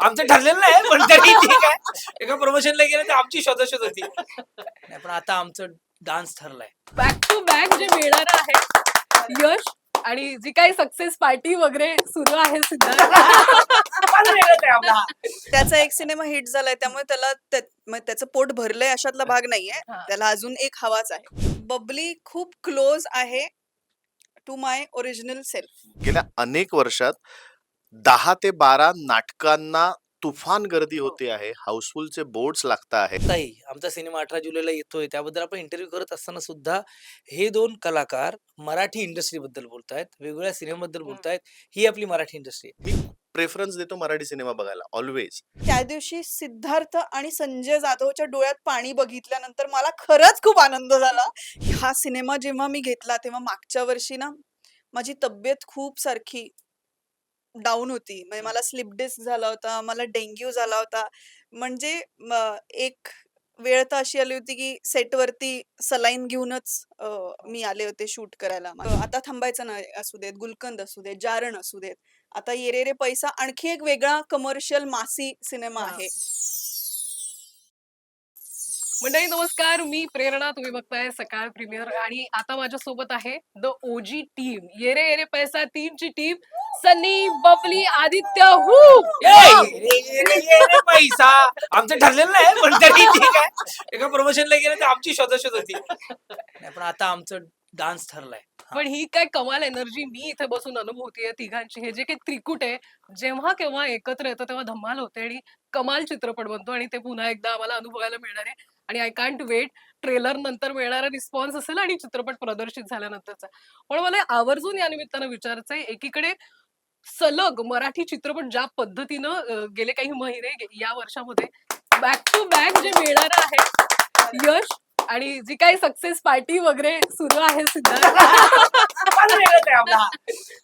आमचं ठरलेलं नाही पण तरी ठीक आहे. एका प्रमोशनला गेलं तर आमची शोधाशोध होती. नाही पण आता आमचं डान्स ठरलाय. बॅक टू बॅक जे मिळणार आहे यश आणि जी काही सक्सेस पार्टी वगैरे सुरू आहे सिद्धार्थ मला वेगळंच आहे आपला. त्याचा एक सिनेमा हिट झालाय त्यामुळे त्याला त्या- मग त्याचं पोट भरलंय अशातला भाग नाहीये. हा. त्याला अजून एक हवाच आहे. बबली खूप क्लोज आहे टू माय ओरिजिनल सेल्फ गेल्या अनेक वर्षात दहा ते बारा नाटकांना तुफान गर्दी हो. होते आहे. हाऊसफुलचे बोर्ड्स लागत आहेत ताई आमचा सिनेमा अठरा जुलैला येतोय. त्याबद्दल आपण इंटरव्ह्यू करत असताना सुद्धा हे दोन कलाकार मराठी इंडस्ट्री बद्दल बोलतायत. वेगवेगळ्या सिनेमाबद्दल बोलतायत. ही आपली मराठी इंडस्ट्री आहे. प्रेफरन्स देतो मराठी सिनेमा बघायला ऑलवेज त्या दिवशी सिद्धार्थ आणि संजय जाधवच्या डोळ्यात पाणी बघितल्यानंतर मला खरंच खूप आनंद झाला. हा सिनेमा जेव्हा मी घेतला तेव्हा मागच्या वर्षी ना माझी तब्येत खूप सारखी डाऊन होती. म्हणजे मला स्लिप डिस्क झाला होता मला डेंग्यू झाला होता. म्हणजे म- एक वेळ तर अशी आली होती की सेटवरती सलाईन घेऊनच अं, मी आले होते शूट करायला. आता थांबायचं नाही असू देत गुलकंद असू देत जारण असू देत. आता ये रे रे पैसा आणखी एक वेगळा कमर्शियल मासी सिनेमा हा. मंडळी नमस्कार. मी प्रेरणा तुम्ही बघताय सकाळ प्रीमियर आणि आता माझ्या सोबत आहे द ओजी टीम. येरे येरे पैसा तीन ची टीम. सनी बबली आदित्य हू! पैसा. आमचं ठरलेलं नाही पण तरी ठीक आहे. एका प्रमोशनला गेलं तर आमची शोधाशोध होती. नाही पण आता आमचं डान्स ठरलाय. पण ही काय कमाल एनर्जी मी इथे बसून अनुभवतीये तिघांची. हे जे काही त्रिकुट आहे जेव्हा केव्हा एकत्र येतं तेव्हा धमाल होते आणि कमाल चित्रपट बनतो आणि ते पुन्हा एकदा आम्हाला अनुभवायला मिळणार आहे. आणि आय कांट वेट ट्रेलर नंतर मिळणारा रिस्पॉन्स असेल आणि चित्रपट प्रदर्शित झाल्यानंतरचा. पण मला आवर्जून या निमित्तानं विचारायचं आहे एकीकडे सलग मराठी चित्रपट ज्या पद्धतीनं गेले काही महिने या वर्षामध्ये बॅक टू बॅक जे मिळणार आहे यश आणि जी काही सक्सेस पार्टी वगैरे सुरू आहे सिद्धार्थ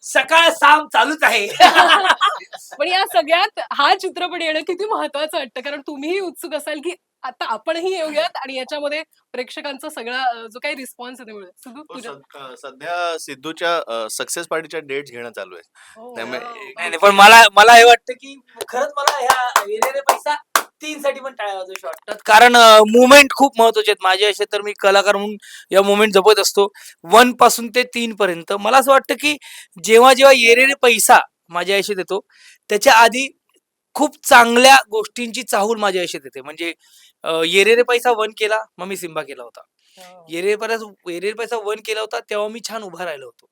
सकाळ साम चालूच आहे. पण या सगळ्यात हा चित्रपट येणं किती महत्वाचं वाटतं? कारण तुम्हीही उत्सुक असाल की आता आपणही येऊयात आणि याच्यामध्ये प्रेक्षकांचा सगळा अं, जो काही रिस्पॉन्स आहे मिळेल सिद्धू हो, तुझ्या सद- अं, सध्या सिद्धूच्या सक्सेस पार्टीच्या डेट्स घेणं चालू आहे. हो. त्यामुळे नाही नाही, पण मला मला हे वाटतं की खरंच मला ह्या येणारे पैसा तीन साठी पण वाटतात कारण मुवमेंट खूप महत्त्वाचे आहेत. माझे असे तर मी कलाकार म्हणून या मुवमेंट जपत असतो. वनपासून ते तीन पर्यंत. मला असं वाटतं की जेव्हा जेव्हा येरेरे पैसा माझ्या आयुष्यात येतो त्याच्या आधी खूप चांगल्या गोष्टींची चाहूल माझ्या आयुष्यात येते. म्हणजे अं, येरेरे पैसा वन केला मग मी सिम्बा केला होता. हो. येरेरे पैसा येरेरे पैसा वन केला होता तेव्हा मी छान उभा राहिलो होतो.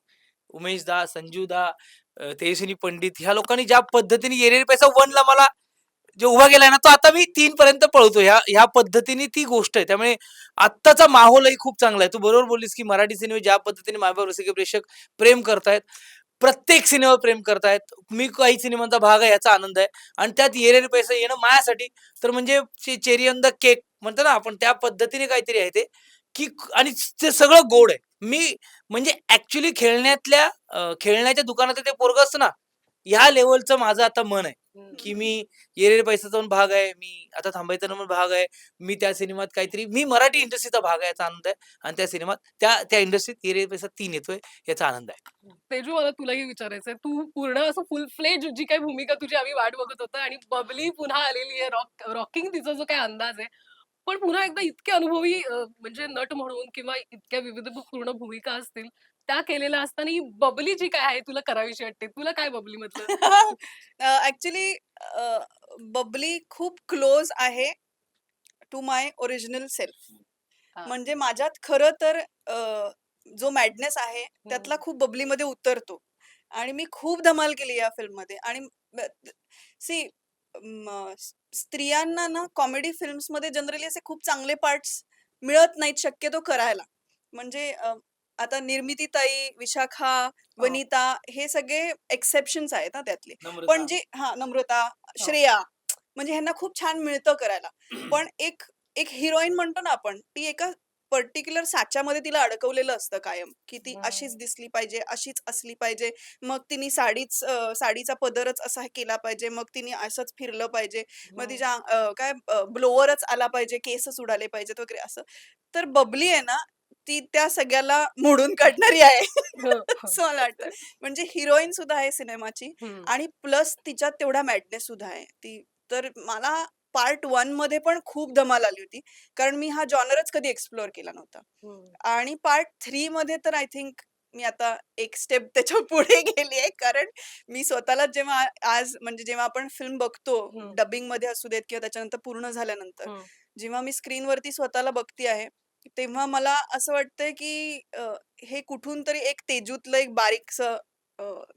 उमेश दा संजू दा अं, तेजस्विनी पंडित ह्या लोकांनी ज्या पद्धतीने येरेरे पैसा वनला मला जो उभा केलाय ना तो आता मी तीन पर्यंत पळतो ह्या ह्या पद्धतीने ती गोष्ट आहे. त्यामुळे आत्ताचा माहोलही खूप चांगला आहे. तू बरोबर बोललीस की मराठी सिनेमे ज्या पद्धतीने मायबाप रसिक प्रेक्षक प्रेम करतायत प्रत्येक सिनेमावर प्रेम करतायत. मी काही सिनेमांचा भाग आहे याचा आनंद आहे. आणि त्यात येरेरे पैसे येणं माझ्यासाठी. तर म्हणजे चेरी ऑन द केक म्हणतो ना आपण त्या पद्धतीने काहीतरी आहे ते. की आणि ते सगळं गोड आहे. मी म्हणजे ऍक्च्युली खेळण्यातल्या खेळण्याच्या दुकानात ते पोरग असतं ना ह्या लेवलचं माझं आता मन आहे. की मी येरेरे पैसाचा पण भाग आहे मी आता थांबायचा पण भाग आहे मी त्या सिनेमात काहीतरी मी मराठी इंडस्ट्रीचा भाग आहे याचा आनंद आहे. आणि त्या सिनेमात त्या त्या इंडस्ट्रीत येरेरे पैसा तीन येतोय याचा आनंद आहे. तेजू मला तुलाही विचारायचंय. तू पूर्ण असं फुल फ्लेज जी काही भूमिका तुझी आम्ही वाट बघत होतो आणि बबली पुन्हा आलेली आहे. रॉक रॉकिंग तिचा जो काही अंदाज आहे. पण पुन्हा एकदा इतके अनुभवी म्हणजे नट म्हणून किंवा इतक्या विविध पूर्ण भूमिका असतील त्या केलेल्या असताना ही बबली जी काय आहे तुला करावीशी वाटते? तुला काय बबली म्हटलं ऍक्च्युली बबली खूप क्लोज आहे टू माय ओरिजिनल सेल्फ. म्हणजे माझ्यात खरं तर अ, जो मॅडनेस आहे त्यातला. खूप बबलीमध्ये उतरतो. आणि मी खूप धमाल केली या फिल्ममध्ये आणि सी स्त्रियांना ना कॉमेडी फिल्म्समध्ये जनरली असे खूप चांगले पार्ट्स मिळत नाहीत शक्यतो करायला. म्हणजे अ, आता निर्मिती ताई विशाखा वनिता हे सगळे एक्सेप्शन्स आहेत ना त्यातले. पण जे हा नम्रता श्रेया म्हणजे ह्यांना खूप छान मिळतं करायला. पण एक एक हिरोईन म्हणतो ना आपण ती एका पर्टिक्युलर साच्यामध्ये तिला अडकवलेलं असतं कायम की ती अशीच. दिसली पाहिजे अशीच असली पाहिजे. मग तिने साडीच अं, साडीचा पदरच असा केला पाहिजे मग तिने असंच फिरलं पाहिजे. मग तिच्या अं, काय ब्लोअरच आला पाहिजे केसच उडाले पाहिजेत वगैरे असं. तर बबली आहे ना ती त्या सगळ्याला मोडून काढणारी आहे हो, हो. असं मला वाटतं म्हणजे हिरोईन सुद्धा आहे सिनेमाची. आणि प्लस तिच्यात तेवढा मॅडनेस सुद्धा आहे ती तर मला पार्ट वनमध्ये पण खूप धमाल आली होती कारण मी हा जॉनरच कधी एक्सप्लोअर केला नव्हता. आणि पार्ट थ्री मध्ये तर आय थिंक मी आता एक स्टेप त्याच्या पुढे गेली आहे कारण मी स्वतःला जेव्हा आज म्हणजे जेव्हा आपण फिल्म बघतो. डबिंगमध्ये असू देत किंवा त्याच्यानंतर पूर्ण झाल्यानंतर. जेव्हा मी स्क्रीनवरती स्वतःला बघते आहे तेव्हा मला असं वाटतंय की अ, हे कुठून तरी एक तेजूतलं एक बारीकस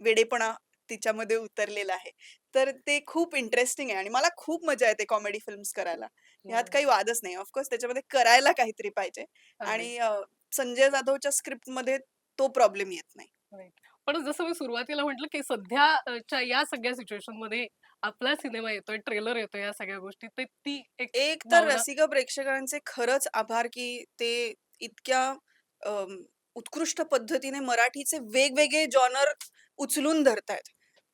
वेडेपणा तिच्यामध्ये उतरलेला आहे. तर ते खूप इंटरेस्टिंग आहे आणि मला खूप मजा येते कॉमेडी फिल्म्स करायला. ह्यात काही वादच नाही. ऑफकोर्स त्याच्यामध्ये करायला काहीतरी पाहिजे. आणि अ, संजय जाधवच्या स्क्रिप्टमध्ये तो प्रॉब्लेम येत नाही. पण जसं मी सुरुवातीला म्हटलं की सध्याच्या या सगळ्या सिच्युएशनमध्ये आपला सिनेमा येतोय ट्रेलर येतोय या सगळ्या गोष्टी ते ती एक एक तर भावना- रसिक प्रेक्षकांचे खरंच आभार की ते इतक्या अम, उत्कृष्ट पद्धतीने मराठीचे वेगवेगळे जॉनर उचलून धरतायत.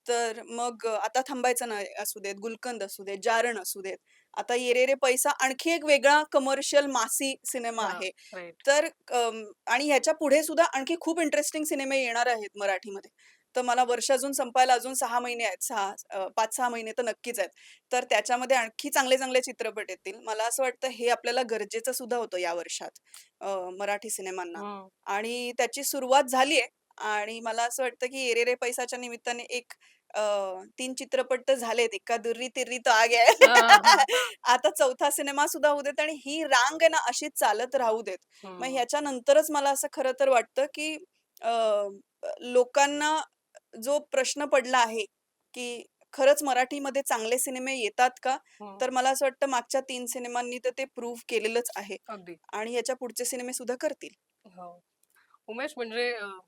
तर मग अ, आता थांबायचं नाही असू देत गुलकंद असू देत जारण असू देत आता येरे रे पैसा आणखी एक वेगळा कमर्शियल मासी सिनेमा हा, आहे. तर अम, आणि ह्याच्या पुढे सुद्धा आणखी खूप इंटरेस्टिंग सिनेमे येणार आहेत मराठीमध्ये. तर मला वर्ष अजून संपायला अजून सहा महिने आहेत सहा पाच सहा महिने तर नक्कीच आहेत. तर त्याच्यामध्ये आणखी चांगले चांगले चित्रपट येतील. मला असं वाटतं हे आपल्याला गरजेचं सुद्धा होतं या वर्षात मराठी सिनेमांना. आणि त्याची सुरुवात झाली आहे. आणि मला असं वाटतं की एरे रे पैसाच्या निमित्ताने एक तीन चित्रपट तर झालेत. एका दुर्री तिर्री तो आ गया हा, हा, आता चौथा सिनेमा सुद्धा होऊ देत आणि ही रांग आहे ना अशीच चालत राहू देत. मग. ह्याच्या नंतरच मला असं खरं तर वाटतं की लोकांना जो प्रश्न पडला आहे की खरंच मराठीमध्ये चांगले सिनेमे येतात का? हम्म. तर मला असं वाटतं मागच्या तीन सिनेमांनी तर ते प्रूव्ह केलेलंच आहे अगदी. आणि याच्या पुढचे सिनेमे सुद्धा करतील. हो. उमेश म्हणजे अं,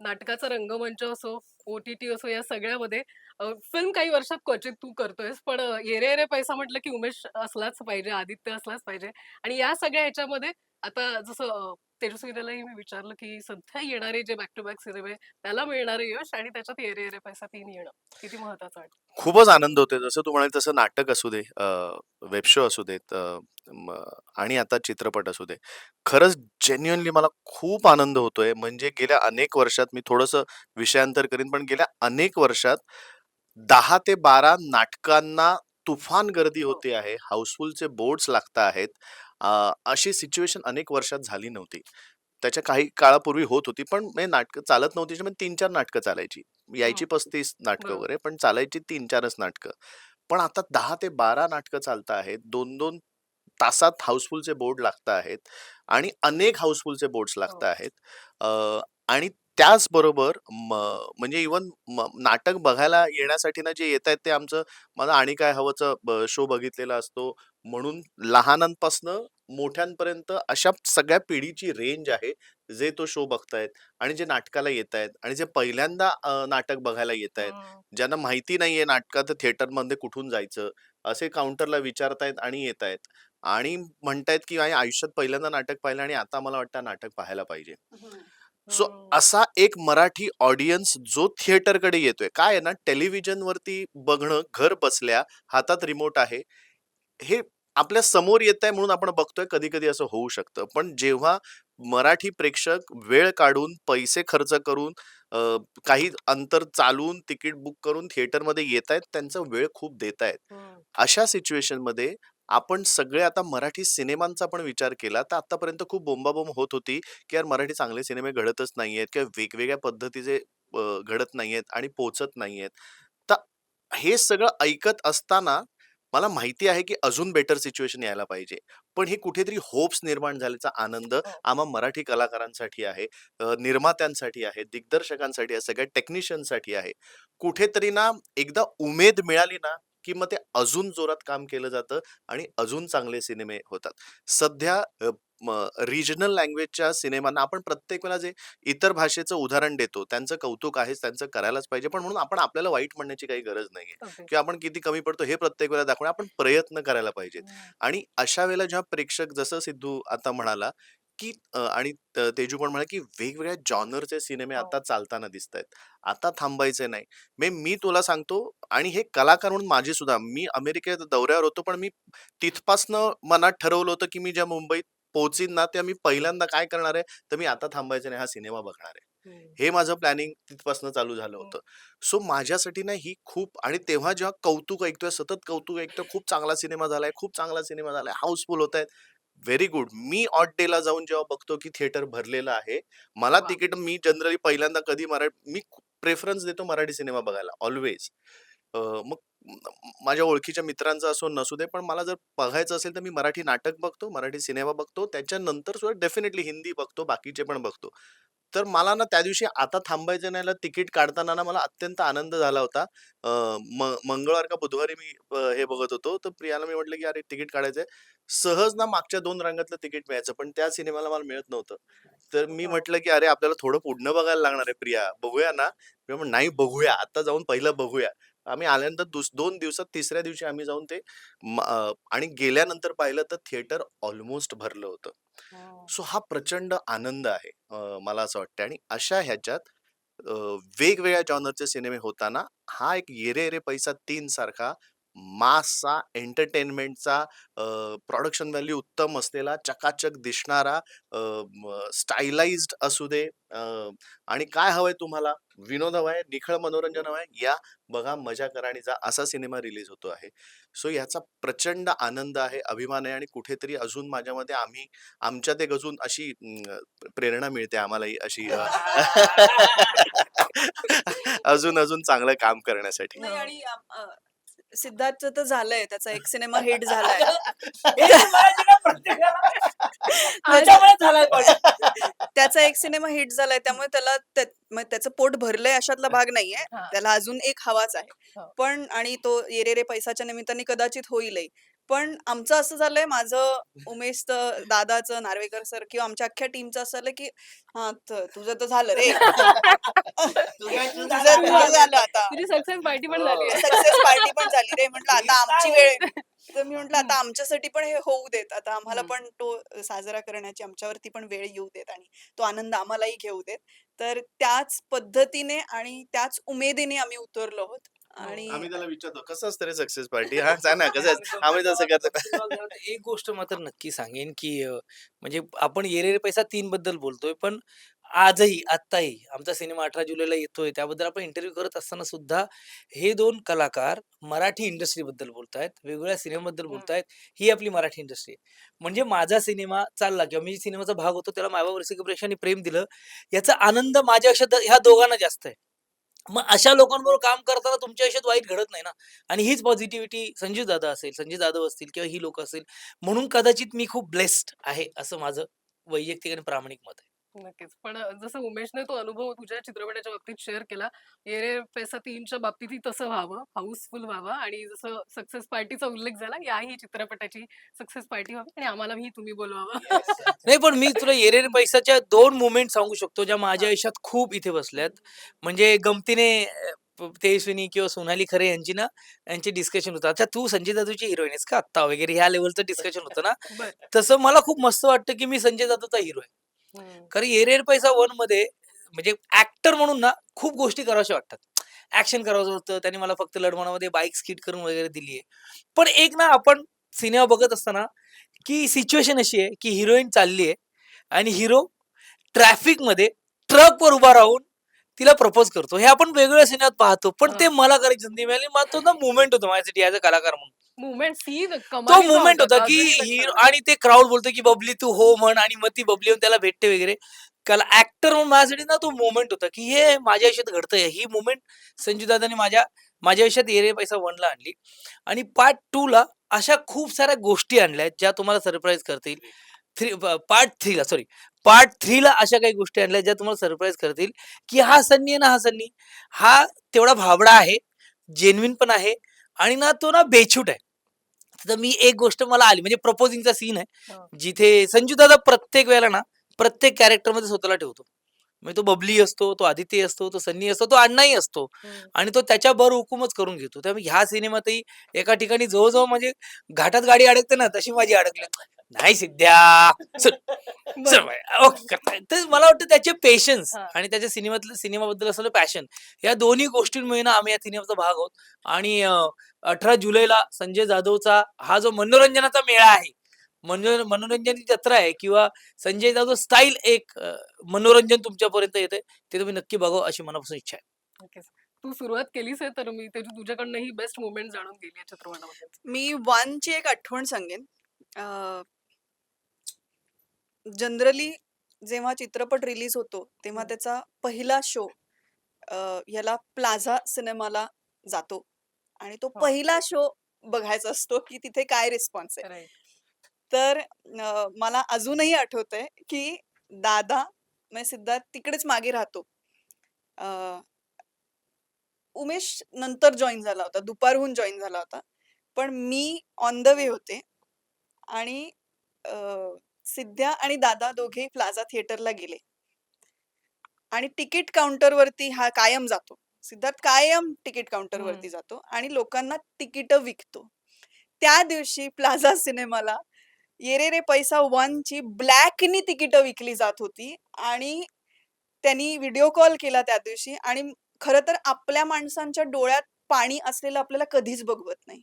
नाटकाचा रंगमंच असो ओ टी टी असो या सगळ्यामध्ये फिल्म काही वर्षात क्वचित तू करतोयस पण अं, येरे येरे पैसा म्हटलं की उमेश असलाच पाहिजे आदित्य असलाच पाहिजे आणि या सगळ्या ह्याच्यामध्ये आता जसं अं, तेजस्वीलाही मी विचारलं की सध्या येणारे जे बॅक टू बॅक सिनेमे त्याला मिळणारे यश आणि त्याच्यात येरे येरे पैसा तीन येणं किती महत्वाचं वाटतं? खूपच आनंद होते जसं तू म्हणाल तसं नाटक असू दे वेब शो असू देत आणि आता चित्रपट असू दे. खरंच जेन्युअनली मला खूप आनंद होतोय. म्हणजे गेल्या अनेक वर्षात मी थोडंसं विषयांतर करीन पण गेल्या अनेक वर्षात दहा ते बारा नाटकांना तुफान गर्दी हो. होते आहे हाऊसफुलचे बोर्ड्स लागत आहेत अ, अशी सिच्युएशन अनेक वर्षात झाली नव्हती त्याच्या काही काळापूर्वी होत होती पण म्हणजे नाटकं चालत नव्हती म्हणजे तीन चार नाटकं चालायची यायची. पस्तीस नाटकं बरोबर. वगैरे पण चालायची तीन चारच नाटकं पण आता दहा ते बारा नाटकं चालत आहेत दोन दोन तासात हाऊसफुलचे बोर्ड लागत आहेत आणि अनेक हाऊसफुलचे बोर्ड्स लागत हो. आहेत अ, आणि त्याचबरोबर म- म्हणजे इवन नाटक बघायला येण्यासाठी ना जे येत आहेत ते आमचं मला आणि काय हवंच शो बघितलेला असतो. म्हणून लहानांपासनं मोठ्यांपर्यंत अशा सगळ्या पिढीची रेंज आहे जे तो शो बघतायत आणि जे नाटकाला येत आहेत आणि जे पहिल्यांदा अ, नाटक बघायला येत आहेत. ज्यांना माहिती नाहीये नाटकात थिएटरमध्ये कुठून जायचं? असे काउंटरला विचारतायत आणि येत आहेत आणि म्हणतायत की "आम्ही आयुष्यात पहिल्यांदा नाटक पाहिलं आणि आता मला वाटतं नाटक पाहायला पाहिजे. सो हम्म. असा एक मराठी ऑडियन्स जो थिएटरकडे येतोय काय आहे ना टेलिव्हिजन वरती बघणं घर बसल्या हातात रिमोट आहे हे आपल्यासमोर येत आहे म्हणून आपण बघतोय कधी कधी असं होऊ शकतं पण जेव्हा मराठी प्रेक्षक वेळ काढून पैसे खर्च करून अ, काही अंतर चालून तिकीट बुक करून थिएटरमध्ये येत आहेत त्यांचा वेळ खूप देत आहेत हम्म. अशा सिच्युएशनमध्ये आपण सगळे आता मराठी सिनेमांचा पण विचार केला तर आतापर्यंत खूप बोंबाबोंब होत होती की यार मराठी चांगले सिनेमे घडतच नाहीयेत किंवा वेगवेगळ्या पद्धतीचे अ, घडत नाहीयेत आणि पोचत नाहीयेत. तर हे सगळं ऐकत असताना मला माहिती आहे की अजून बेटर सिच्युएशन यायला पाहिजे. पण हे कुठेतरी होप्स निर्माण झाल्याचा आनंद हो. आम्हा मराठी कलाकारांसाठी आहे अ, निर्मात्यांसाठी आहे दिग्दर्शकांसाठी आहे सगळ्या टेक्निशियनसाठी आहे. कुठेतरी ना एकदा उमेद मिळाली ना की मग ते अजून जोरात काम केलं जातं आणि अजून चांगले सिनेमे होतात सध्या रिजनल लँग्वेजच्या सिनेमांना आपण प्रत्येक वेळेला जे इतर भाषेचं उदाहरण देतो त्यांचं कौतुक आहेच त्यांचं करायलाच पाहिजे पण म्हणून आपण आपल्याला वाईट म्हणण्याची काही गरज नाहीये अगदी. की आपण किती कमी पडतो हे प्रत्येक वेळेला दाखवणे आपण प्रयत्न करायला पाहिजेत हम्म. आणि अशा वेळेला जेव्हा प्रेक्षक जसं सिद्धू आता म्हणाला की अ, आणि त- तेजू पण म्हणाला की वेगवेगळ्या जॉनरचे सिनेमे हो. आता चालताना दिसत आहेत आता थांबायचे नाही. मे मी तुला सांगतो आणि हे कलाकार म्हणून माझी सुद्धा मी अमेरिकेत दौऱ्यावर होतो पण मी तिथपासनं मनात ठरवलं होतं की मी ज्या मुंबईत पोहोचीन ना तेव्हा मी पहिल्यांदा काय करणार आहे? तर मी आता थांबायचं नाही हा सिनेमा बघणार आहे. हे. माझं प्लॅनिंग तिथपासून चालू झालं हं. होतं. सो माझ्यासाठी ना ही खूप आणि तेव्हा जेव्हा कौतुक ऐकतोय सतत कौतुक ऐकतोय खूप चांगला सिनेमा झालाय खूप चांगला सिनेमा झालाय हाऊसफुल होत आहेत व्हेरी गुड. मी ऑट डेला जाऊन जेव्हा बघतो की थिएटर भरलेलं आहे मला. तिकीट मी जनरली पहिल्यांदा कधी मराठी मी प्रेफरन्स देतो मराठी सिनेमा बघायला ऑलवेज. मग माझ्या ओळखीच्या मित्रांचं असो नसू दे पण मला जर बघायचं असेल तर मी मराठी नाटक बघतो मराठी सिनेमा बघतो त्याच्यानंतर सुद्धा डेफिनेटली हिंदी बघतो बाकीचे पण बघतो. तर मला ना त्या दिवशी आता थांबायचं नाही तिकीट काढताना ना मला अत्यंत आनंद झाला होता. अं, म- मंगळवार का बुधवारी मी अं, हे बघत होतो तर प्रियाला मी म्हटलं की अरे तिकीट काढायचंय. सहज ना मागच्या दोन रंगातलं तिकीट मिळायचं पण त्या सिनेमाला मला मिळत नव्हतं. तर मी म्हटलं की अरे आपल्याला थोडं पुढनं बघायला लागणार आहे प्रिया. बघूया ना. प्रिया म्हण नाही बघूया. आता जाऊन पहिलं बघूया. आम्ही आल्यानंतर दुस दोन दिवसात तिसऱ्या दिवशी आम्ही जाऊन ते म- अं, आणि गेल्यानंतर पाहिलं तर थिएटर ऑलमोस्ट भरलं होतं. सो हा प्रचंड आनंद आहे अं, मला असं वाटतं आणि अशा ह्याच्यात अं, वेगवेगळ्या जॉनरचे सिनेमे होताना हा एक येरे येरे पैसा तीन सारखा मासचा एंटरटेनमेंटचा प्रोडक्शन व्हॅल्यू उत्तम असलेला चकाचक दिसणारा स्टाईलाइज्ड असू दे अं, आणि काय हवंय तुम्हाला? विनोद हवाय निखळ मनोरंजन हवंय या बघा मजा करा आणि जा. असा सिनेमा रिलीज होतो आहे. सो याचा प्रचंड आनंद आहे अभिमान आहे आणि कुठेतरी अजून माझ्यामध्ये आम्ही आमच्यात एक अजून अशी अं, प्रेरणा मिळते आम्हालाही अशी अं, अजून अजून चांगलं काम करण्यासाठी. नाही आणि अ, अ, सिद्धार्थचं तर झालंय त्याचा एक सिनेमा हिट झालाय. त्याच्यामुळे झालाय त्याचा एक सिनेमा हिट झालाय त्यामुळे त्याला त्याचं पोट भरलंय अशातला भाग नाहीये. त्याला अजून एक हवाच आहे. हो. पण आणि तो येरे रे पैसाच्या निमित्ताने कदाचित होईलही. पण आमचं असं झालंय माझं उमेश दादाचं नार्वेकर सर किंवा आमच्या अख्ख्या टीमचं असं झालं की हा त- तुझं तर झालं रे. तुझं तुझं झालं आता. तुझी सक्सेस पार्टी पण झाली आहे. सक्सेस पार्टी पण झाली रे. म्हटलं आता आमची वेळ आहे. तर मी म्हटलं आता आमच्यासाठी पण हे होऊ देत. आता आम्हाला. पण तो साजरा करण्याची आमच्यावरती पण वेळ येऊ देत आणि तो आनंद आम्हालाही घेऊ देत. तर त्याच पद्धतीने आणि त्याच उमेदीने आम्ही उतरलो आहोत. आणि आम्ही त्याला विचारतो कसं असतं रे सक्सेस पार्टी हा सांग ना कसं असतं? आम्ही तसं करतो एक गोष्ट मात्र नक्की सांगेन की अं, म्हणजे आपण येरे रे पैसा तीन बद्दल बोलतोय पण आजही आत्ताही आमचा सिनेमा अठरा जुलैला येतोय त्याबद्दल आपण इंटरव्ह्यू करत असताना सुद्धा हे दोन कलाकार मराठी इंडस्ट्री बद्दल बोलतायत वेगवेगळ्या सिनेमाबद्दल हम्म. बोलतायत ही आपली मराठी इंडस्ट्री आहे म्हणजे माझा सिनेमा चालला किंवा मी सिनेमाचा भाग होतो त्याला मायबा रसिक प्रेक्षांनी प्रेम दिलं याचा आनंद माझ्या आयुष्यात ह्या दोघांना जास्त आहे मग अशा लोकांबरोबर काम करताना तुमच्या आयुष्यात वाईट घडत नाही ना? आणि हीच पॉझिटिव्हिटी संजीव दादा असेल संजय जाधव असतील किंवा ही लोक असेल म्हणून कदाचित मी खूप ब्लेस्ड आहे असं माझं वैयक्तिक आणि प्रामाणिक मत आहे. नक्कीच. पण जसं उमेशने तो अनुभव तुझ्या चित्रपटाच्या बाबतीत शेअर केला येरे पैसा तीनच्या बाबतीतही तसं व्हावं हाऊसफुल व्हावं आणि जसं सक्सेस पार्टीचा उल्लेख झाला याही चित्रपटाची सक्सेस पार्टी व्हावी आणि आम्हालाही तुम्ही बोलवावं. नाही पण मी तुला येरे पैसाच्या दोन मुमेंट सांगू शकतो ज्या माझ्या आयुष्यात खूप इथे बसल्यात. म्हणजे गमतीने तेजस्विनी किंवा सोनाली खरे यांची ना यांची डिस्कशन होतं अच्छा तू संजय जाधवची हिरोईन आहेस का आत्ता वगैरे? ह्या लेवलचं डिस्कशन होतं ना. तसं मला खूप मस्त वाटतं की मी संजय जाधवचा हिरो आहे. कारण एरेर पैसा वनमध्ये म्हणजे ऍक्टर म्हणून ना खूप गोष्टी कराव्याशा वाटतात. ऍक्शन करायचं होतं त्याने मला फक्त लढवणामध्ये बाईक स्किट करून वगैरे दिली आहे पण एक ना आपण सिनेमा बघत असताना की सिच्युएशन अशी आहे की हिरोईन चालली आहे आणि हिरो ट्रॅफिकमध्ये ट्रकवर उभा राहून तिला प्रपोज करतो. हे आपण वेगवेगळ्या सिनेमात पाहतो पण ते. मला करायची संधी मिळाली. मला तो ना मुवमेंट होतो माझ्यासाठी ॲज अ कलाकार म्हणून. मुवमेंट सीन तो मुवमेंट होता की हिरो आणि ते क्राऊड बोलतो की बबली तू हो म्हण आणि मग ती बबली त्याला भेटते वगैरे. त्याला ऍक्टर म्हणून माझ्यासाठी ना तो मुवमेंट होता की हे माझ्या आयुष्यात घडतंय. ही मुवमेंट संजू दादाने माझ्या माझ्या आयुष्यात एरे पैसा वनला आणली. आणि पार्ट टू ला अशा खूप साऱ्या गोष्टी आणल्या आहेत ज्या तुम्हाला सरप्राईज करतील. थ्री पार्ट थ्रीला सॉरी पार्ट थ्रीला अशा काही गोष्टी आणल्या ज्या तुम्हाला सरप्राईज करतील की हा सन्नी आहे ना हा सन्नी. हा तेवढा भाबडा आहे जेन्युइन पण आहे आणि ना तो ना बेछूट आहे. तर मी एक गोष्ट मला आली म्हणजे प्रपोजिंगचा सीन आहे. हा. जिथे संजू दादा प्रत्येक वेळेला ना प्रत्येक कॅरेक्टरमध्ये स्वतःला ठेवतो. म्हणजे तो बबली असतो तो आदित्य असतो तो सन्नी असतो तो अण्णाही असतो. आणि तो त्याच्या बर हुकूमच करून घेतो. त्यामुळे ह्या सिनेमातही एका ठिकाणी जवळजवळ म्हणजे घाटात गाडी अडकते ना तशी माझी अडकली. नाही सिद्ध्या. तर मला वाटतं त्याचे पेशन्स. आणि त्याच्या सिनेमातलं सिनेमाबद्दल असलेलं पॅशन या दोन्ही गोष्टींमुळे ना आम्ही या सिनेमाचा भाग आहोत. आणि अठरा जुलैला संजय जाधवचा हा जो मनोरंजनाचा मेळा आहे मनोरंजन मनोरंजन जत्रा आहे किंवा संजय जाधव स्टाईल एक मनोरंजन तुमच्यापर्यंत येते ते तुम्ही नक्की बघावं अशी मनापासून इच्छा आहे. तू सुरुवात केलीस आहे तर मी त्याची तुझ्याकडनं ही बेस्ट मुवमेंट जाणून गेली चित्रपटामध्ये मी वनची एक आठवण सांगेन जनरली जेव्हा चित्रपट रिलीज होतो तेव्हा. त्याचा पहिला शो याला प्लाझा सिनेमाला जातो आणि तो हा. पहिला शो बघायचा असतो की तिथे काय रिस्पॉन्स आहे. तर अ, मला अजूनही आठवतंय की दादा म्हणजे सिद्धार्थ तिकडेच मागे राहतो. अ, उमेश नंतर जॉईन झाला होता दुपारहून जॉईन झाला होता. पण मी ऑन द वे होते आणि अ, सिद्ध्या आणि दादा दोघे प्लाझा थिएटरला गेले. आणि तिकीट काउंटरवरती हा कायम जातो. सिद्धार्थ कायम तिकीट काउंटरवरती जातो आणि लोकांना तिकीट विकतो. त्या दिवशी प्लाझा सिनेमाला ये रे पैसा वन ची ब्लॅकनी तिकीट विकली जात होती आणि त्यांनी व्हिडिओ कॉल केला त्या दिवशी आणि खरं तर आपल्या माणसांच्या डोळ्यात पाणी असलेलं आपल्याला कधीच बघवत नाही.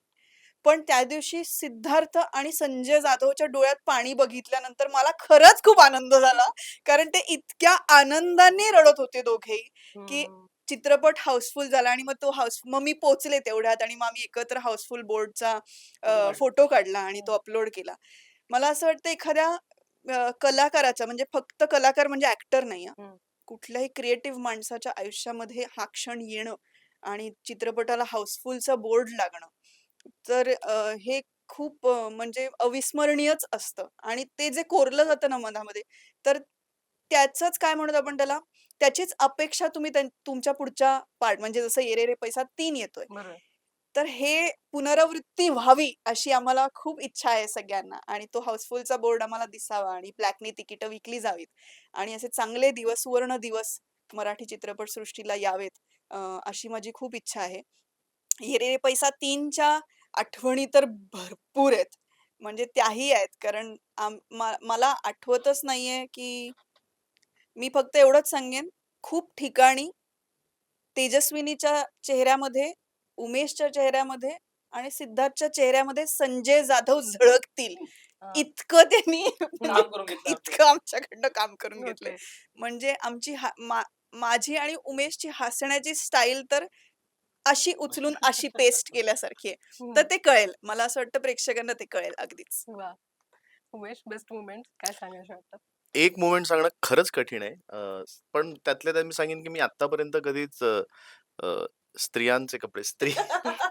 पण त्या दिवशी सिद्धार्थ आणि संजय जाधवच्या डोळ्यात पाणी बघितल्यानंतर मला खरंच खूप आनंद झाला. कारण ते इतक्या आनंदाने रडत होते दोघेही की. चित्रपट हाऊसफुल झाला आणि मग तो हाऊस मग मी पोचले तेवढ्यात आणि मग आम्ही एकत्र हाऊसफुल बोर्डचा. फोटो काढला आणि तो अपलोड केला मला असं वाटतं एखाद्या कलाकाराचा म्हणजे फक्त कलाकार म्हणजे ऍक्टर नाही हं. हं. कुठल्याही क्रिएटिव्ह माणसाच्या आयुष्यामध्ये हा क्षण येणं आणि चित्रपटाला हाऊसफुलचा बोर्ड लागणं तर हे खूप म्हणजे अविस्मरणीयच असतं आणि ते जे कोरलं जातं ना मनामध्ये तर त्याचंच काय म्हणतो आपण त्याला त्याचीच अपेक्षा तुम्ही त्यां- तुमच्या पुढच्या पार्ट म्हणजे जसं ये रे रे पैसा तीन येतोय. बरोबर. तर हे पुनरावृत्ती व्हावी अशी आम्हाला खूप इच्छा आहे सगळ्यांना. आणि तो हाऊसफुलचा बोर्ड आम्हाला दिसावा आणि ब्लॅकनी तिकीट विकली जावीत. आणि असे चांगले दिवस सुवर्ण दिवस मराठी चित्रपट सृष्टीला यावेत अं, अशी माझी खूप इच्छा आहे. ये रे रे पैसा तीनच्या आठवणी तर भरपूर आहेत. म्हणजे त्याही आहेत. कारण आम- मा- मला आठवतच नाहीये की मी फक्त एवढंच सांगेन खूप ठिकाणी तेजस्विनीच्या चेहऱ्यामध्ये उमेशच्या चेहऱ्यामध्ये आणि सिद्धार्थच्या चेहऱ्यामध्ये संजय जाधव झळकतील. हा. इतकं त्यांनी इतकं आमच्याकडनं काम करून घेतलंय. Okay. म्हणजे आमची हा- माझी आणि उमेशची हसण्याची स्टाईल तर अशी उचलून अशी पेस्ट केल्यासारखी आहे. तर हम्म. ते कळेल. मला असं वाटतं प्रेक्षकांना ते कळेल अगदीच. वा. उमेश बेस्ट मुवमेंट काय सांगायचं वाटतं? एक मोमेंट सांगणं खरंच कठीण आहे अ, पण त्यातल्या त्यात मी सांगेन की मी आतापर्यंत कधीच अ, अ, स्त्रियांचे कपडे स्त्री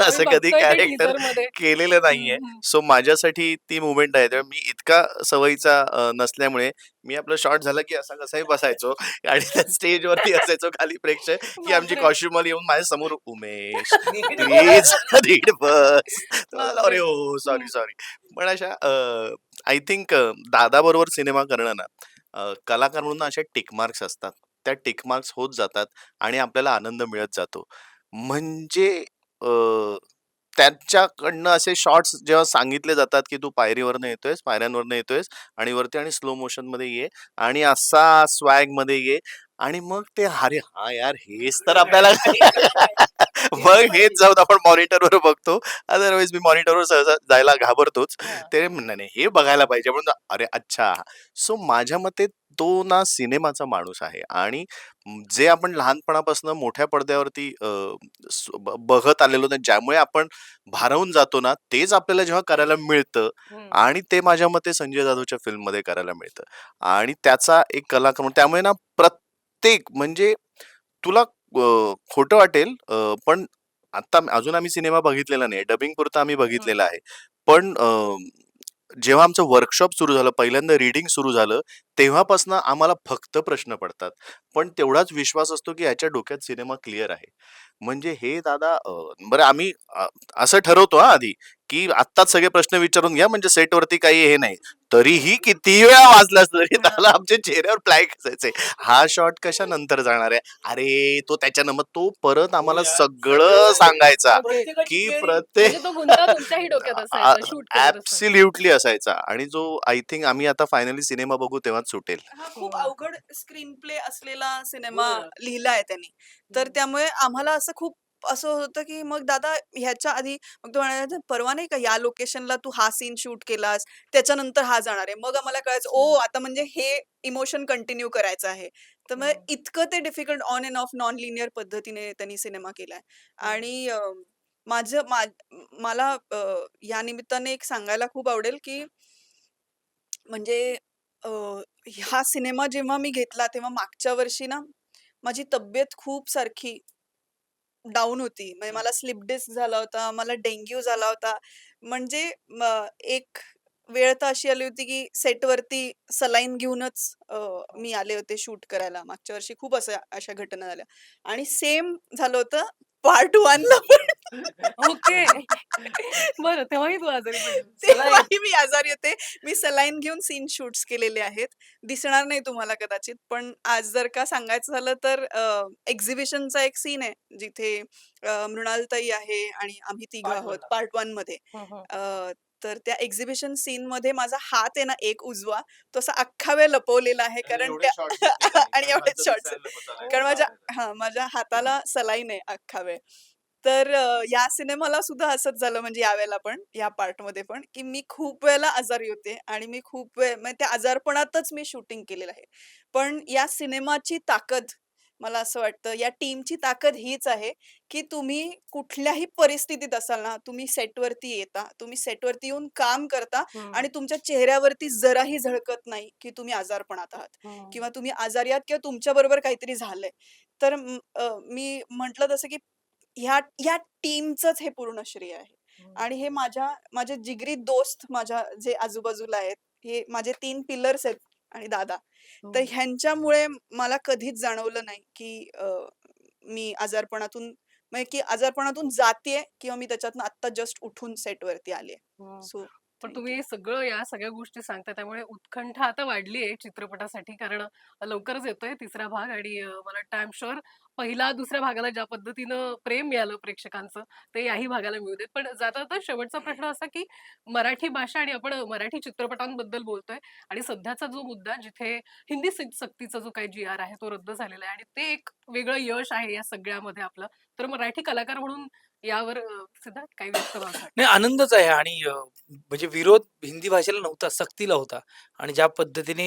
असं कधी बघतोय ते कॅरेक्टर. केलेलं नाहीये. सो माझ्यासाठी ती मुवमेंट आहे तेव्हा मी इतका सवयीचा अ, नसल्यामुळे मी आपलं शॉर्ट झालं की असा कसाही बसायचो आणि त्या स्टेजवरती असायचो खाली प्रेक्षक की आमची बापरे. कॉस्ट्युम वाली येऊन माझ्यासमोर उमेश प्लीज नीट बस तर झालं, अरे हो सॉरी. सॉरी पण अशा आय थिंक दादा बरोबर सिनेमा करणं ना अ, कलाकार म्हणून अशा टिक मार्क्स असतात. त्या टिक मार्क्स होत जातात आणि आपल्याला आनंद मिळत जातो. म्हणजे अ, त्यांच्याकडनं असे शॉर्ट्स जेव्हा सांगितले जातात की तू पायरीवरनं येतोयस पायऱ्यांवरनं येतोयस आणि वरती आणि स्लो मोशनमध्ये ये आणि असा स्वॅगमध्ये ये. आणि मग ते अरे हा यार हेच तर आपल्याला मग हेच जाऊन आपण मॉनिटरवर बघतो. अदरवाईज मी मॉनिटरवर सहसा जायला घाबरतोच. ते म्हणणं नाही हे बघायला पाहिजे. म्हणून अरे अच्छा. सो माझ्या मते तो ना सिनेमाचा माणूस आहे आणि जे आपण लहानपणापासून मोठ्या पडद्यावरती बघत आलेलो ना ज्यामुळे आपण भारावून जातो ना तेच आपल्याला जेव्हा करायला मिळतं. आणि ते माझ्या मते संजय जाधवच्या फिल्ममध्ये करायला मिळतं. आणि त्याचा एक कलाकार म्हणून त्यामुळे ना प्रत्येक म्हणजे तुला अ, खोटं वाटेल अ, पण आता अजून आम्ही सिनेमा बघितलेला नाही. डबिंग पुरता आम्ही बघितलेला आहे. पण अ, जेव्हा आमचं वर्कशॉप सुरू झालं पहिल्यांदा रीडिंग सुरू झालं तेव्हापासून आम्हाला फक्त प्रश्न पडतात. पण तेवढाच विश्वास असतो की याच्या डोक्यात सिनेमा क्लिअर आहे. म्हणजे हे दादा अ, बरं आम्ही अ, असं ठरवतो हा आधी की आत्ताच सगळे प्रश्न विचारून घ्या म्हणजे सेटवरती काही हे नाही. तरीही किती वेळा वाजलास तरी त्याला आमच्या चेहऱ्यावर ब्लॅक असायचे. हा शॉट कशा नंतर जाणार आहे? अरे तो त्याच्यानं मग तो परत आम्हाला सगळं सांगायचा प्रत्येकाची की प्रत्येक म्हणजे तुमच्याही डोक्यात असायचा शूट ऍब्सल्युटली असायचा. आणि जो आय थिंक आम्ही आता फायनली सिनेमा बघू तेव्हाच सुटेल. हा खूप हो. अवघड स्क्रीन प्ले असलेला सिनेमा बरं. लिहिलाय त्यांनी. तर त्यामुळे आम्हाला असं खूप असं होतं की मग दादा ह्याच्या आधी मग तो म्हणाला परवा नाही का या लोकेशनला तू हा सीन शूट केलास त्याच्यानंतर हा जाणार आहे. मग आम्हाला कळायचं ओ आता म्हणजे हे इमोशन कंटिन्यू करायचं आहे. तर मग. इतकं ते difficult on and off non linear पद्धतीने त्यांनी सिनेमा केलाय आणि अं, माझं मा- मला अं, या निमित्ताने एक सांगायला खूप आवडेल की म्हणजे अं, हा सिनेमा जेव्हा मी घेतला तेव्हा मागच्या वर्षी ना माझी तब्येत खूप सारखी डाऊन होती. म्हणजे मला स्लिप डिस्क झाला होता मला डेंग्यू झाला होता. म्हणजे म- एक वेळ तर अशी आली होती की सेटवरती सलाईन घेऊनच अं, मी आले होते शूट करायला. मागच्या वर्षी खूप अशा अशा घटना झाल्या. आणि सेम झालं होतं पार्ट पण ओके बरं तेव्हाही तू आजारी पडली. तेव्हाही मी आजारी होते मी सलाईन घेऊन सीन शूट्स केलेले आहेत दिसणार नाही तुम्हाला कदाचित पण आज जर का सांगायचं झालं तर एक्झिबिशनचा एक सीन आहे जिथे अं, मृणालताई आहे आणि आम्ही तिघं Part आहोत ला. पार्ट वनमध्ये हं, हं. अं, तर त्या एक्झिबिशन सीन मध्ये माझा हात आहे ना एक उजवा तो असा अख्खा वेळ लपवलेला आहे कारण त्या आणि एवढे शॉर्ट्स कारण माझ्या हा माझ्या हाताला सलाईन आहे अख्खा वेळ. तर या सिनेमाला सुद्धा असंच झालं म्हणजे यावेळेला पण या पार्टमध्ये पण की मी खूप वेळेला आजारी होते आणि मी खूप वेळ म्हणजे त्या आजारपणातच मी शूटिंग केलेलं आहे. पण या सिनेमाची ताकद मला असं वाटतं या टीमची ताकद हीच आहे की तुम्ही कुठल्याही परिस्थितीत असाल ना तुम्ही सेटवरती येता तुम्ही सेटवरती येऊन काम करता हं, आणि तुमच्या चेहऱ्यावरती जराही झळकत नाही की तुम्ही आजारपणात आहात हं. किंवा तुम्ही आजारी आहात किंवा तुमच्या बरोबर काहीतरी झालंय तर म- अ, मी म्हंटल तसं की ह्या ह्या टीमचंच हे पूर्ण श्रेय आहे हं. आणि हे माझ्या माझे जिगरी दोस्त माझ्या जे आजूबाजूला आहेत हे माझे तीन पिलर्स आहेत आणि दादा तर हं. ह्यांच्यामुळे मला कधीच जाणवलं नाही की अ, मी आजारपणातून म्हणजे की आजारपणातून जातेय किंवा मी त्याच्यातनं आत्ता जस्ट उठून सेटवरती आले हं. सो पण तुम्ही हे सगळं या सगळ्या गोष्टी सांगता त्यामुळे उत्कंठा आता वाढली आहे चित्रपटासाठी कारण लवकरच येतोय तिसरा भाग आणि अं, मला वाटतं आय एम शुअर पहिला दुसऱ्या भागाला ज्या पद्धतीनं प्रेम मिळालं प्रेक्षकांचं ते याही भागाला मिळू देत. पण जाता जाता शेवटचा प्रश्न असा की मराठी भाषा आणि आपण मराठी चित्रपटांबद्दल बोलतोय आणि सध्याचा जो मुद्दा जिथे हिंदी सक्तीचा जो काही जी आर आहे तो रद्द झालेला आहे आणि ते एक वेगळं यश आहे या सगळ्यामध्ये आपलं. तर मराठी कलाकार म्हणून यावर अं, सिद्धार्थ काही व्यक्त व्हावं नाही आनंदच आहे आणि अं, म्हणजे विरोध हिंदी भाषेला नव्हता सक्तीला होता. आणि ज्या पद्धतीने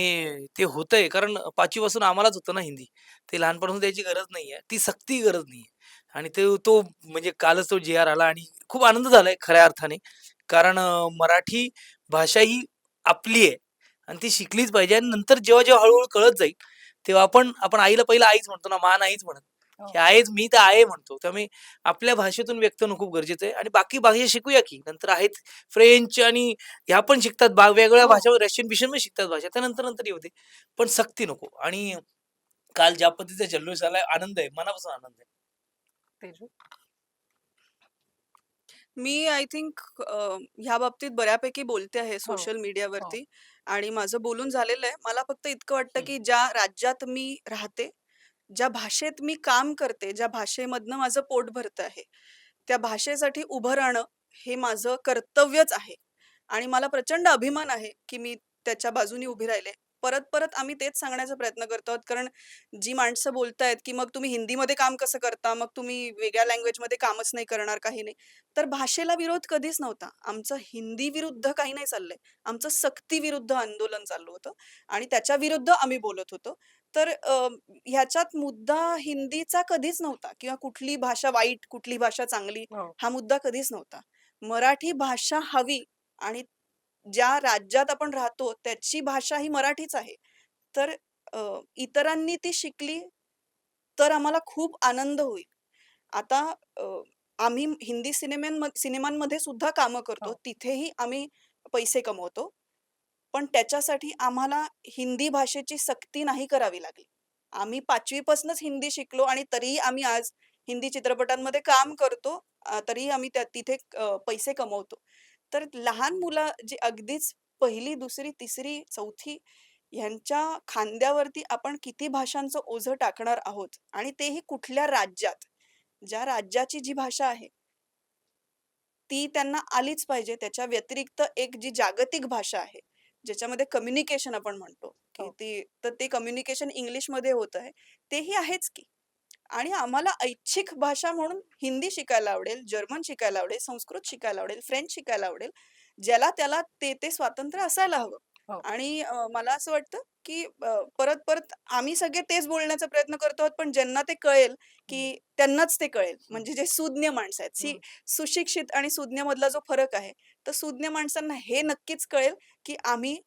ते होतंय कारण पाचवीपासून आम्हालाच होतं ना हिंदी. ते लहानपणापासून द्यायची गरज नाहीये. ती सक्ती गरज नाहीये. आणि ते तो म्हणजे कालच तो जे आर आला आणि खूप आनंद झालाय खऱ्या अर्थाने. कारण अं, मराठी भाषा ही आपली आहे आणि ती शिकलीच पाहिजे आणि नंतर जेव्हा जेव्हा हळूहळू कळत जाईल तेव्हा आपण आपण आईला पहिला आईच म्हणतो ना मान आईच म्हणत. की आहेच मी तर आहे म्हणतो. त्यामुळे आपल्या भाषेतून व्यक्त होणं खूप गरजेचं आहे. आणि बाकी भाषा शिकूया की. नंतर आहेत फ्रेंच आणि ह्या पण शिकतात. वेगवेगळ्या हो. भाषा रशियन बिशन पण शिकतात भाषा. त्यानंतर नंतर येऊ दे. पण सक्ती नको. आणि काल ज्या पद्धतीचा जल्लोष झालाय आनंद आहे. मनापासून आनंद आहे. मी आय थिंक ह्या बाबतीत बऱ्यापैकी बोलते आहे सोशल मीडियावरती. आणि माझं बोलून झालेलं आहे. मला फक्त इतकं वाटतं हं. की ज्या राज्यात मी राहते ज्या भाषेत मी काम करते ज्या भाषेमधनं माझं पोट भरतं आहे त्या भाषेसाठी उभं राहणं हे माझं कर्तव्यच आहे. आणि मला प्रचंड अभिमान आहे की मी त्याच्या बाजूनी उभी राहिले. परत परत आम्ही तेच सांगण्याचा प्रयत्न करतो आहोत कारण जी माणसं बोलतायत की मग तुम्ही हिंदीमध्ये काम कसं करता मग तुम्ही वेगळ्या लँग्वेजमध्ये कामच नाही करणार काही नाही. तर भाषेला विरोध कधीच नव्हता. आमचं हिंदी विरुद्ध काही नाही चाललंय. आमचं सक्ती विरुद्ध आंदोलन चाललं होतं आणि त्याच्या विरुद्ध आम्ही बोलत होतो. तर अं, ह्याच्यात मुद्दा हिंदीचा कधीच नव्हता किंवा कुठली भाषा वाईट कुठली भाषा चांगली हो. हा मुद्दा कधीच नव्हता. मराठी भाषा हवी आणि ज्या राज्यात आपण राहतो त्याची भाषा ही मराठीच आहे. तर अं, इतरांनी ती शिकली तर आम्हाला खूप आनंद होईल. आता अं, आम्ही हिंदी सिनेमांमध्ये सिनेमांमध्ये सुद्धा कामं करतो. हो. तिथेही आम्ही पैसे कमवतो. पण त्याच्यासाठी आम्हाला हिंदी भाषेची सक्ती नाही करावी लागली. आम्ही पाचवीपासूनच हिंदी शिकलो आणि तरीही आम्ही आज हिंदी चित्रपटांमध्ये काम करतो तरीही आम्ही त्या तिथे पैसे कमवतो. तर लहान मुलं जी अगदीच पहिली दुसरी तिसरी चौथी ह्यांच्या खांद्यावरती आपण किती भाषांचं ओझं टाकणार आहोत आणि तेही कुठल्या राज्यात? ज्या राज्याची जी भाषा आहे ती त्यांना आलीच पाहिजे. त्याच्या व्यतिरिक्त एक जी जागतिक भाषा आहे ज्याच्यामध्ये कम्युनिकेशन आपण म्हणतो की हो. ती तर ते कम्युनिकेशन इंग्लिशमध्ये होत आहे तेही आहेच की आणि आम्हाला ऐच्छिक भाषा म्हणून हिंदी शिकायला आवडेल जर्मन शिकायला आवडेल संस्कृत शिकायला आवडेल फ्रेंच शिकायला आवडेल ज्याला त्याला ते ते स्वातंत्र्य असायला हो. हवं आणि अ, मला असं वाटतं की अ, परत परत आम्ही सगळे तेच बोलण्याचा प्रयत्न करतो आहोत पण ज्यांना ते कळेल की त्यांनाच ते कळेल. म्हणजे जे सुज्ञ माणसं आहेत सी. सुशिक्षित आणि सुज्ञ मधला जो फरक आहे तर सुज्ञ माणसांना हे नक्कीच कळेल की आम्ही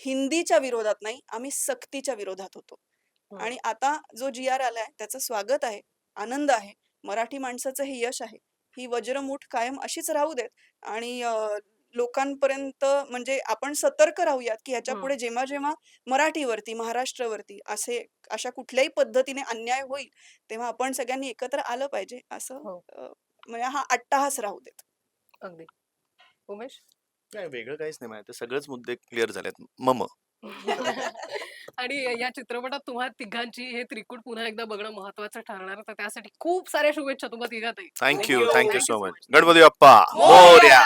हिंदीच्या विरोधात नाही आम्ही सक्तीच्या विरोधात होतो. आणि आता जो जी आर आलाय त्याचं स्वागत आहे आनंद आहे मराठी माणसाचं हे यश आहे. ही वज्रमूठ कायम अशीच राहू देत आणि अं, लोकांपर्यंत म्हणजे आपण सतर्क राहूयात की ह्याच्या. पुढे जेव्हा जेव्हा मराठीवरती महाराष्ट्रावरती असे अशा कुठल्याही पद्धतीने अन्याय होईल तेव्हा आपण सगळ्यांनी एकत्र आलं पाहिजे असं हो. अं, म्हणजे हा अट्टाहास राहू देत अगदी उमेश नाही वेगळं काहीच नाही माहिती सगळेच मुद्दे क्लिअर झालेत मम आणि या चित्रपटात तुम्हा तिघांची हे त्रिकूट पुन्हा एकदा बघणं महत्वाचं ठरणार तर त्यासाठी खूप साऱ्या शुभेच्छा तुम्हा तिघातही thank you you. Thank you Thank you so so much much. Ganpati Bappa Morya